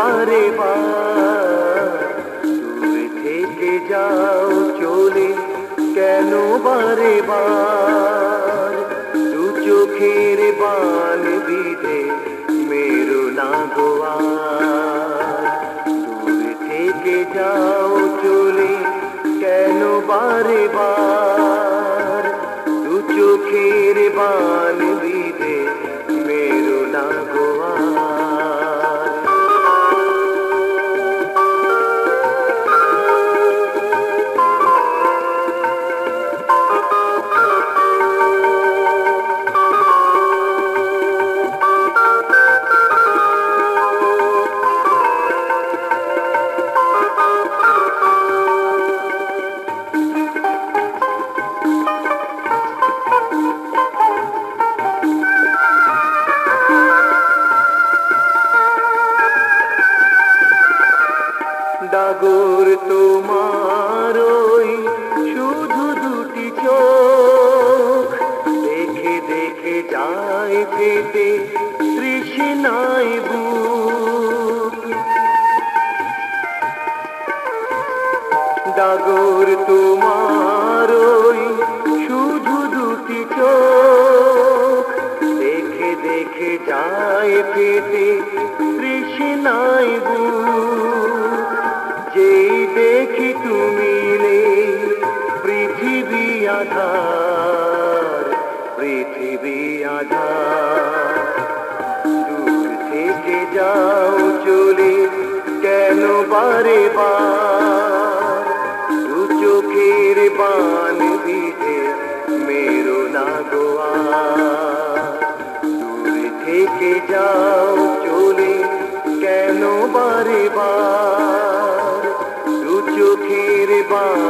বারে বার। থেকে যাও, চলে কেন বারে বার? দু চোখের বান বিধে মেরো না গোয়ার দূরে থেকে যাও, চলে কেন বারে বার? দু চোখের বান ডাগর তোমার শুধু দুটি চোখ। দেখে দেখে পেটে তৃষ্ণায় বুক। ডাগর তোমার শুধু দুটি চোখ। দেখে দেখে যায় পেটে তৃষ্ণায় বুক। যেই দেখি তুমি পৃথিবী আধার পৃথিবী আধার। দূর থেকে যাও চলে, কেন বারে বার? দু চোখের বান দিতে মেরো না গোয়া দূর থেকে যাও চলে, কেন বারে বার? চোখের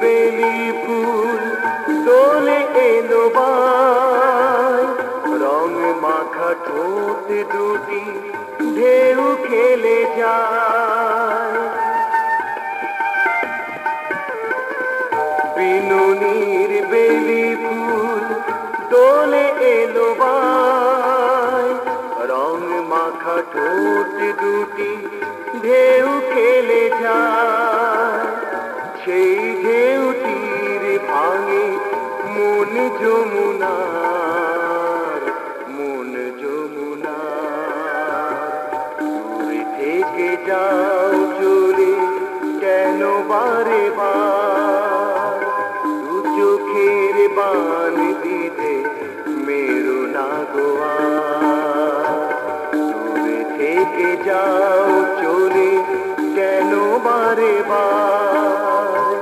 বেলি ফুল দোলে এলো রং মাখা ঠোঁট দুটি ঢেউ খেলে যায়। বিনুনির বেলি ফুল দোলে এলো রং মাখা ঠোঁট দুটি ঢেউ যমুনার মন যমুনার দূরে থেকে যাও চলে, কেন বারে বার? দু চোখের বান দিতে মেরো না গোয়া দূরে থেকে যাও চলে, কেন বারে বার?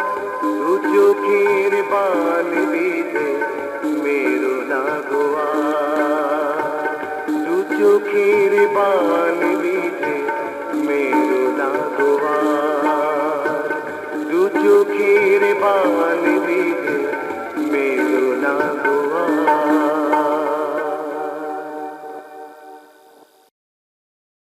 দু চোখের বান দিতে মেরো না গোয়া দু চোখের বান দিতে মেরো না দু চোখের বান দিতে